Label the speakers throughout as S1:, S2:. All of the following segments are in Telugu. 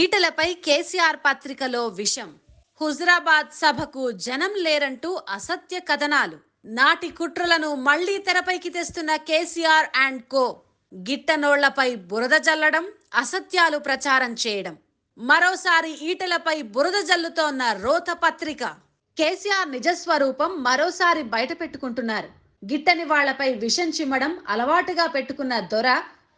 S1: ఈటలపై కేసీఆర్ పత్రికలో విషం. హుజరాబాద్ సభకు జనం లేరంటూ అసత్య కథనాలు. నాటి కుట్రలను మళ్ళీ తెరపైకి తెస్తున్న కేసీఆర్ అండ్ కో. గిట్టనోళ్ళపై బురద జల్లడం అసత్యాలు ప్రచారం చేయడం. మరోసారి ఈటలపై బురద జల్లుతోన్న రోత పత్రిక. కేసీఆర్ నిజస్వరూపం మరోసారి బయట పెట్టుకుంటున్నారు గిట్టని వాళ్ళపై విషం చిమ్మడం అలవాటుగా పెట్టుకున్న దొర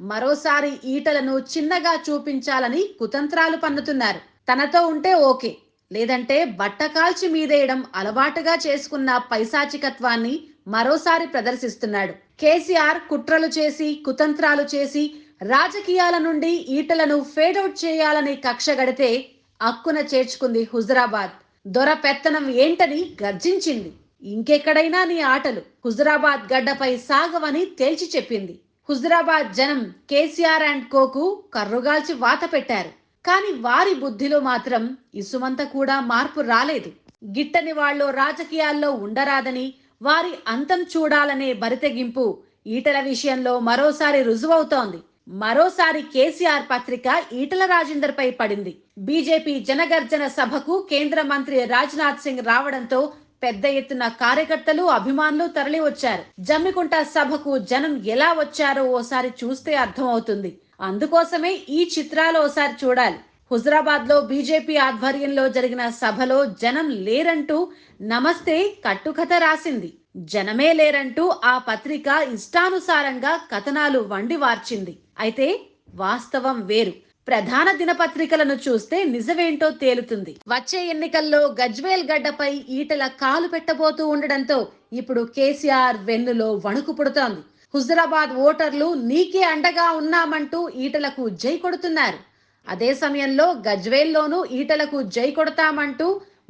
S1: మరోసారి ఈటలను చిన్నగా చూపించాలని కుతంత్రాలు పన్నుతున్నారు. తనతో ఉంటే ఓకే. లేదంటే బట్ట కాల్చి మీదేయడం అలవాటుగా చేసుకున్న పైశాచికత్వాన్ని మరోసారి ప్రదర్శిస్తున్నాడు. కేసీఆర్ కుట్రలు చేసి కుతంత్రాలు చేసి రాజకీయాల నుండి ఈటలను ఫేడౌట్ చేయాలని కక్ష గడితే అక్కున చేర్చుకుంది హుజరాబాద్. దొర పెత్తనం ఏంటని గర్జించింది. ఇంకెక్కడైనా నీ ఆటలు హుజరాబాద్ గడ్డపై సాగవని తేల్చి చెప్పింది. హుజరాబాద్ జనం కేసీఆర్ అండ్ కోకు కర్రుగాల్చి వాత పెట్టారు. కానీ వారి బుద్ధిలో మాత్రం ఇసుమంత కూడా మార్పు రాలేదు. గిట్టని వాళ్ళు రాజకీయాల్లో ఉండరాదని వారి అంతం చూడాలనే బరితెగింపు ఈటల విషయంలో మరోసారి రుజువవుతోంది. మరోసారి కేసీఆర్ పత్రిక ఈటల రాజేందర్ పై పడింది. బీజేపీ జనగర్జన సభకు కేంద్ర మంత్రి రాజ్నాథ్ సింగ్ రావడంతో పెద్ద ఎత్తున కార్యకర్తలు అభిమానులు తరలివచ్చారు. జమ్మికుంట సభకు జనం ఎలా వచ్చారో ఓసారి చూస్తే అర్థమవుతుంది. అందుకోసమే ఈ చిత్రాలు ఓసారి చూడాలి. హుజరాబాద్లో బీజేపీ ఆధ్వర్యంలో జరిగిన సభలో జనం లేరంటూ నమస్తే కట్టుకథ రాసింది. జనమే లేరంటూ ఆ పత్రిక ఇష్టానుసారంగా కథనాలు వండి వార్చింది. అయితే వాస్తవం వేరు. ప్రధాన దినపత్రికలను చూస్తే నిజమేంటో తేలుతుంది. వచ్చే ఎన్నికల్లో గజ్వేల్ గడ్డపై ఈటల కాలు పెట్టబోతూ ఉండడంతో ఇప్పుడు కేసీఆర్ వెన్నులో వణుకు పుడుతోంది. హుజరాబాద్ ఓటర్లు నీకే అండగా ఉన్నామంటూ ఈటలకు జై కొడుతున్నారు. అదే సమయంలో గజ్వేల్లోనూ ఈటలకు జై కొడతామంటూ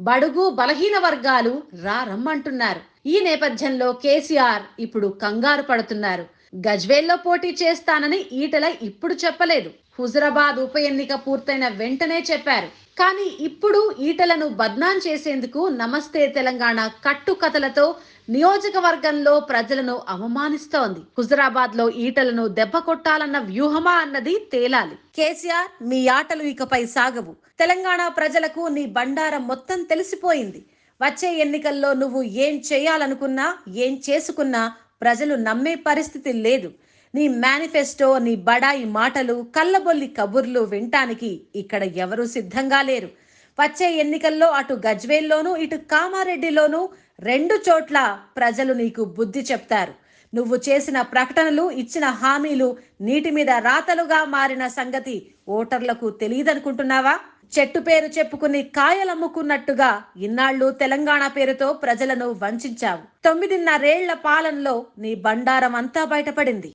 S1: బడుగు బలహీన వర్గాలు రారమ్మంటున్నారు ఈ నేపథ్యంలో కేసీఆర్ ఇప్పుడు కంగారు పడుతున్నారు. గజ్వేల్లో పోటీ చేస్తానని ఈటల ఇప్పుడు చెప్పలేదు. హుజరాబాద్ ఉప ఎన్నిక పూర్తయిన వెంటనే చెప్పారు. కానీ ఇప్పుడు ఈటలను బద్నాం చేసేందుకు నమస్తే తెలంగాణ కట్టుకథలతో నియోజకవర్గంలో ప్రజలను అవమానిస్తోంది. హుజరాబాద్లో ఈటలను దెబ్బ కొట్టాలన్న వ్యూహమా అన్నది తేలాలి. కేసీఆర్ మీ ఆటలు ఇకపై సాగవు. తెలంగాణ ప్రజలకు నీ బండారం మొత్తం తెలిసిపోయింది. వచ్చే ఎన్నికల్లో నువ్వు ఏం చేయాలనుకున్నా ఏం చేసుకున్నా ప్రజలు నమ్మే పరిస్థితి లేదు. నీ మేనిఫెస్టో నీ బడాయి మాటలు కళ్ళబొల్లి కబుర్లు వినటానికి ఇక్కడ ఎవరూ సిద్ధంగా లేరు. వచ్చే ఎన్నికల్లో అటు గజ్వేల్లోనూ ఇటు కామారెడ్డిలోనూ రెండు చోట్ల ప్రజలు నీకు బుద్ధి చెప్తారు. నువ్వు చేసిన ప్రకటనలు ఇచ్చిన హామీలు నీటి మీద రాతలుగా మారిన సంగతి ఓటర్లకు తెలియదనుకుంటున్నావా? చెట్టు పేరు చెప్పుకుని కాయలమ్ముకున్నట్టుగా ఇన్నాళ్ళు తెలంగాణ పేరుతో ప్రజలను వంచావు. తొమ్మిదిన్నరేళ్ళ పాలనలో నీ బండారం అంతా బయటపడింది.